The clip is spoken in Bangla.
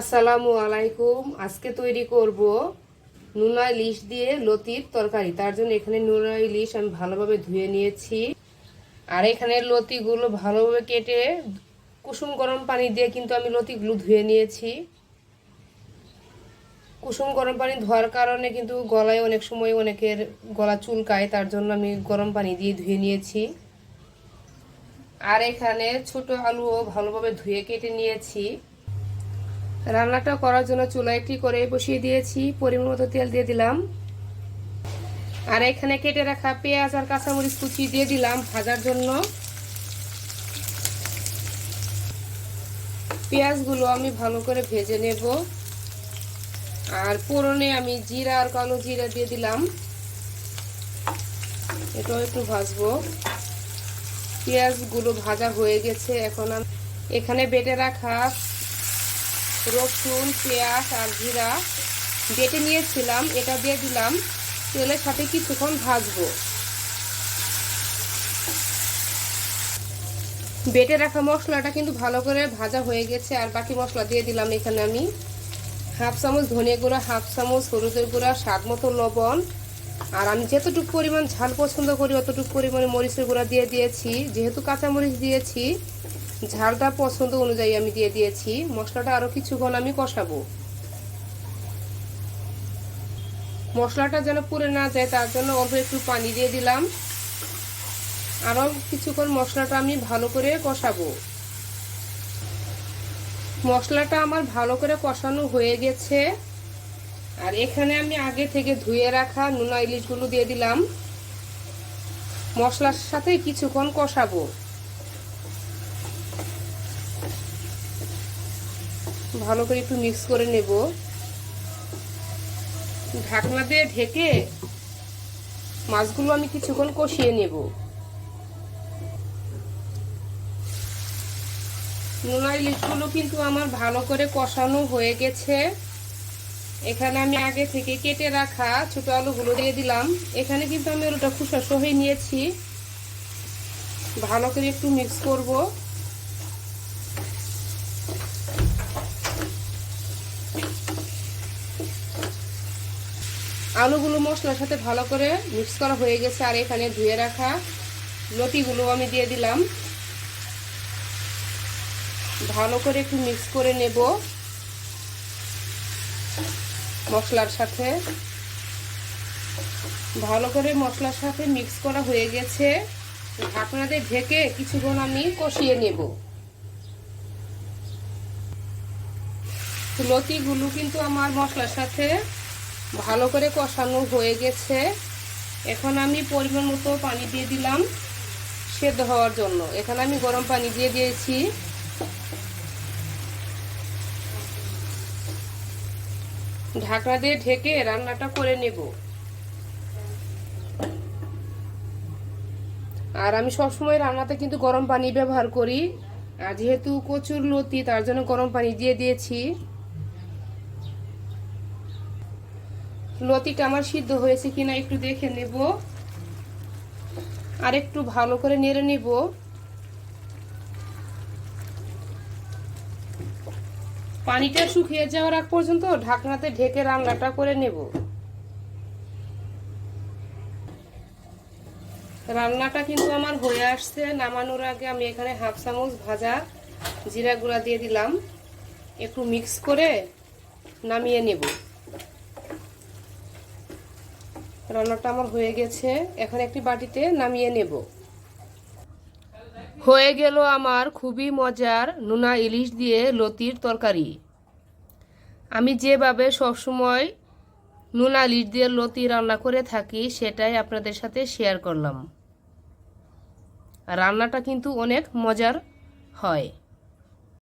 আসসালামু আলাইকুম। আজকে তৈরি করব নুনা ইলিশ দিয়ে লতির তরকারি। তার জন্য এখানে নুনা ইলিশ আমি ভালোভাবে ধুয়ে নিয়েছি। আর এখানে লতিগুলো ভালোভাবে কেটে কুসুম গরম পানি দিয়ে কিন্তু আমি লতিগুলো ধুয়ে নিয়েছি। কুসুম গরম পানি ধোয়ার কারণে কিন্তু গলায় অনেক সময় অনেকের গলা চুলকায়, তার জন্য আমি গরম পানি দিয়ে ধুয়ে নিয়েছি। আর এখানে ছোট আলুও ভালোভাবে ধুয়ে কেটে নিয়েছি। রান্নাটা করার জন্য চুলা একটি করে বসিয়ে দিয়েছি, পরিমাণ মতো তেল দিয়ে দিলাম। আর এখানে কেটে রাখা পেঁয়াজ আর কাঁচামরিচ কুচি দিয়ে দিলাম ভাজার জন্য। পেঁয়াজগুলো আমি ভালো করে ভেজে নেব। আর পোড়নে আমি জিরা আর কালো জিরা দিয়ে দিলাম। এটাও একটু ভাজবো। পেঁয়াজগুলো ভাজা হয়ে গেছে, এখন এখানে বেটে রাখা রসুন, পেঁয়াজ আর জিরা বেটে নিয়েছিলাম, এটা দিয়ে দিলাম। তেলের সাথে কিছুক্ষণ ভাজবো। বেটে রাখা মশলাটা কিন্তু ভালো করে ভাজা হয়ে গেছে, আর বাকি মশলা দিয়ে দিলাম এখানে আমি। হাফ চামচ ধনে গুঁড়া, হাফ চামচ হলুদের গুঁড়া, স্বাদ মতো লবণ। আর আমি যতটুকু পরিমাণ ঝাল পছন্দ করি, অতটুকু পরিমাণে মরিচের গুঁড়া দিয়ে দিয়েছি। যেহেতু কাঁচামরিচ দিয়েছি, ঝালটা পছন্দ অনুযায়ী আমি দিয়ে দিয়েছি। মশলাটা আরও কিছুক্ষণ আমি কষাবো। মশলাটা যেন পুড়ে না যায়, তার জন্য অল্প একটু পানি দিয়ে দিলাম। আরও কিছুক্ষণ মশলাটা আমি ভালো করে কষাবো। মশলাটা আমার ভালো করে কষানো হয়ে গেছে। আর এখানে আমি আগে থেকে ধুয়ে রাখা নুনা ইলিশগুলো দিয়ে দিলাম। মশলার সাথে কিছুক্ষণ কষাবো। ভালো করে একটু মিক্স করে নেব। ঢাকনা দিয়ে ঢেকে মাছগুলো আমি কিছুক্ষণ কষিয়ে নেব। নুনা ইলিশগুলো কিন্তু আমার ভালো করে কষানো হয়ে গেছে। এখানে আমি আগে থেকে কেটে রাখা ছোট আলুগুলো দিয়ে দিলাম। এখানে কিন্তু আমি আলুটা খুশা সহে নিয়েছি। ভালো করে একটু মিক্স করব। আলুগুলো মশলার সাথে ভালো করে মিক্স করা হয়ে গেছে আর এখানে ধুয়ে রাখা লতিগুলো আমি দিয়ে দিলাম। ভালো করে একটু মিক্স করে নেব। মশলার সাথে। ভালো করে মশলার সাথে মিক্স করা হয়ে গেছে। ঢাকনাতে ঢেকে কিছুক্ষণ আমি কষিয়ে নেব। লতিগুলো কিন্তু আমার মশলার সাথে ভালো করে কষানো হয়ে গেছে। এখন আমি পরিমাণ মতো পানি দিয়ে দিলাম সেদ্ধ হওয়ার জন্য। এখানে আমি গরম পানি দিয়ে দিয়েছি। ঢাকনা দিয়ে ঢেকে রান্নাটা করে নেব। আর আমি সবসময় রান্নাতে কিন্তু গরম পানি ব্যবহার করি। আর যেহেতু কচুর লতি, তার জন্য গরম পানি দিয়ে দিয়েছি। লতিটা আমার সিদ্ধ হয়েছে কিনা একটু দেখে নেব। আর একটু ভালো করে নেড়ে নেব। পানিটা শুকিয়ে যাওয়ার আগ পর্যন্ত ঢাকনাতে ঢেকে রান্নাটা করে নেব। রান্নাটা কিন্তু আমার হয়ে আসছে। নামানোর আগে আমি এখানে হাফ চামচ ভাজা জিরা গুঁড়া দিয়ে দিলাম। একটু মিক্স করে নামিয়ে নেব। রান্নাটা আমার হয়ে গেছে। এখন একটি বাটিতে নামিয়ে নেব। হয়ে গেল আমার খুবই মজার নোনা ইলিশ দিয়ে লতির তরকারি। আমি যেভাবে সবসময় নোনা ইলিশ দিয়ে লতি রান্না করে থাকি, সেটাই আপনাদের সাথে শেয়ার করলাম। রান্নাটা কিন্তু অনেক মজার হয়।